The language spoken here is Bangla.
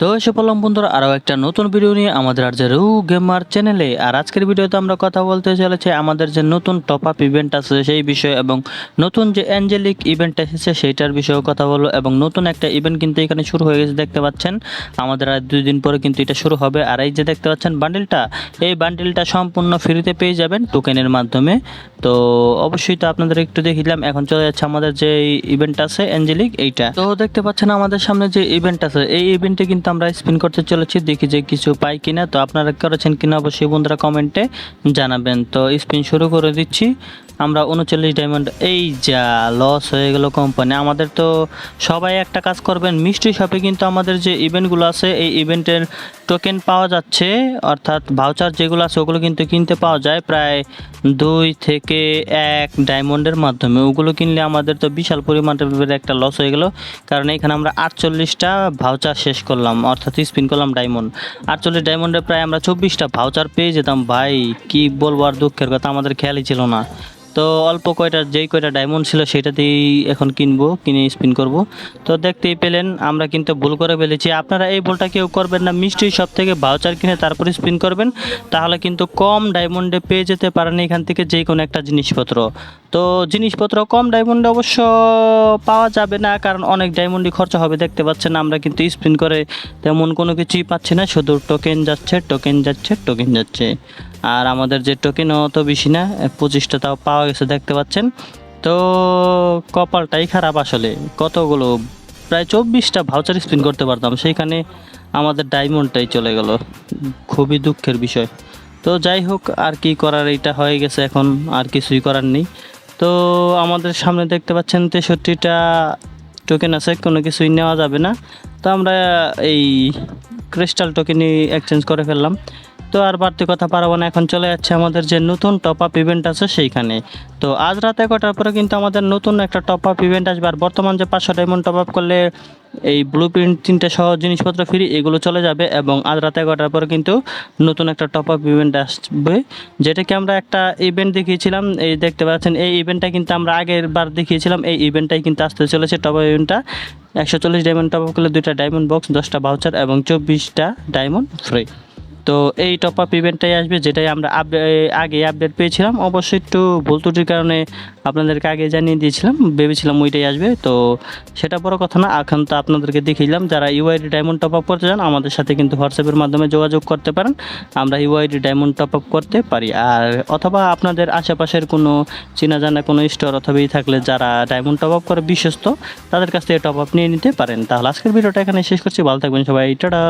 তো এসে পড়লাম বন্ধুরা, আরও একটা নতুন ভিডিও নিয়ে আমাদের আর যে রু গেমার চ্যানেলে আর আজকের ভিডিওতে আমরা কথা বলতে চলেছি আমাদের যে নতুন টপ আপ ইভেন্ট আছে সেই বিষয়ে এবং নতুন যে অ্যাঞ্জেলিক ইভেন্ট এসেছে সেইটার বিষয়েও কথা বলব এবং নতুন একটা ইভেন্ট কিন্তু এখানে শুরু হয়ে গেছে, দেখতে পাচ্ছেন? আমাদের আর দুই দিন পরে কিন্তু এটা শুরু হবে। আর এই যে দেখতে পাচ্ছেন বান্ডিলটা এই বান্ডিলটা সম্পূর্ণ ফ্রিতে পেয়ে যাবেন টোকেনের মাধ্যমে। তো অবশ্যই তো আপনাদের একটু দেখিলাম এখন চলে যাচ্ছে আমাদের যে ইভেন্ট আছে অ্যাঞ্জেলিক এইটা। তো দেখতে পাচ্ছেন আমাদের সামনে যে ইভেন্ট আছে, এই ইভেন্টে কিন্তু আমরা স্পিন করতে চলেছি, দেখি যে কিছু পাই কিনা। তো আপনারা করেছেন কিনা অবশ্যই বন্ধুরা কমেন্টে জানাবেন। তো স্পিন শুরু করে দিচ্ছি। আমরা উনচল্লিশ ডায়মন্ড এই যা লস হয়ে গেল কোম্পানি আমাদের তো সবাই একটা কাজ করবেন, মিষ্টি শপে কিন্তু আমাদের যে ইভেন্টগুলো আছে, এই ইভেন্টের টোকেন পাওয়া যাচ্ছে, অর্থাৎ ভাউচার যেগুলো আছে, ওগুলো কিন্তু কিনতে পাওয়া যায় প্রায় দুই থেকে এক ডায়মন্ডের মাধ্যমে। ওগুলো কিনলে আমাদের তো বিশাল পরিমাণের একটা লস হয়ে গেল, কারণ এখানে আমরা আটচল্লিশটা ভাউচার শেষ করলাম, অর্থাৎ স্পিন করলাম ডায়মন্ড আটচল্লিশ ডায়মন্ডে প্রায় আমরা চব্বিশটা ভাউচার পেয়ে যেতাম। ভাই, কি বলব আর দুঃখের কথা, আমাদের খেয়ালই ছিল না। তো অল্প কয়টা, যেই কয়টা ডায়মন্ড ছিল সেটাতেই এখন কিনবো, কিনে স্পিন করব। তো দেখতেই পেলেন, আমরা কিন্তু ভুল করে ফেলেছি। আপনারা এই ভুলটা কেউ করবেন না, মিষ্টি সব থেকে ভাউচার কিনে তারপরে স্পিন করবেন। তাহলে কিন্তু কম ডায়মন্ডে পেয়ে যেতে পারেন এখান থেকে যে কোনো একটা জিনিসপত্র। তো জিনিসপত্র কম ডায়মন্ডে অবশ্য পাওয়া যাবে না, কারণ অনেক ডায়মন্ডই খরচা হবে। দেখতে পাচ্ছেন, আমরা কিন্তু স্পিন করে তেমন কোনো কিছুই পাচ্ছি না, শুধু টোকেন যাচ্ছে টোকেন যাচ্ছে টোকেন যাচ্ছে। আর আমাদের যে টোকেন অত বেশি না, পঁচিশটা তাও পাওয়া গেছে, দেখতে পাচ্ছেন। তো কপালটাই খারাপ আসলে। কতগুলো, প্রায় চব্বিশটা ভাউচার স্পিন করতে পারতাম, সেইখানে আমাদের ডায়মন্ডটাই চলে গেল। খুবই দুঃখের বিষয়। তো যাই হোক, আর কি করার, এইটা হয়ে গেছে এখন, আর কিছুই করার নেই। তো আমাদের সামনে দেখতে পাচ্ছেন, তেষট্টিটা টোকেন আছে, কোনো কিছুই নেওয়া যাবে না। তো আমরা এই ক্রিস্টাল টোকেনই এক্সচেঞ্জ করে ফেললাম। তো আর বাড়তি কথা পারব না, এখন চলে যাচ্ছে আমাদের যে নতুন টপ আপ ইভেন্ট আছে সেইখানে। তো আজ রাত এগারোটার পরে কিন্তু আমাদের নতুন একটা টপ আপ ইভেন্ট আসবে, আর বর্তমান যে পাঁচশো ডায়মন্ড টপ আপ করলে এই ব্লু প্রিন্ট তিনটে সহ জিনিসপত্র ফ্রি এগুলো চলে যাবে, এবং আজ রাত এগারোটার পরে কিন্তু নতুন একটা টপ আপ ইভেন্ট আসবে, যেটাকে আমরা একটা ইভেন্ট দেখিয়েছিলাম, এই দেখতে পাচ্ছেন, এই ইভেন্টটা কিন্তু আমরা আগের বার দেখিয়েছিলাম, এই ইভেন্টটাই কিন্তু আসতে চলেছে টপ আপ ইভেন্টটা একশো চল্লিশ ডায়মন্ড টপ আপ করলে দুইটা ডায়মন্ড বক্স দশটা ভাউচার এবং চব্বিশটা ডায়মন্ড ফ্রি তো এই টপ আপ ইভেন্টটাই আসবে, যেটাই আমরা আগে আপডেট পেয়েছিলাম। অবশ্যই একটু ভুল ত্রুটির কারণে আপনাদেরকে আগে জানিয়ে দিয়েছিলাম, ভেবেছিলাম ওইটাই আসবে। তো সেটা বড় কথা না, এখন তো আপনাদেরকে দেখিলাম, যারা ইউআইডি ডায়মন্ড টপ আপ করতে চান, আমাদের সাথে কিন্তু হোয়াটসঅ্যাপের মাধ্যমে যোগাযোগ করতে পারেন। আমরা ইউআইডি ডায়মন্ড টপ আপ করতে পারি। আর অথবা আপনাদের আশেপাশের কোনো চেনা জানা কোনো স্টোর অথবা থাকলে যারা ডায়মন্ড টপ আপ করে বিশ্বস্ত, তাদের কাছ থেকে টপ আপ নিয়ে নিতে পারেন। তাহলে আজকের ভিডিওটা এখানে শেষ করছি। ভালো থাকবেন সবাই। টাটা!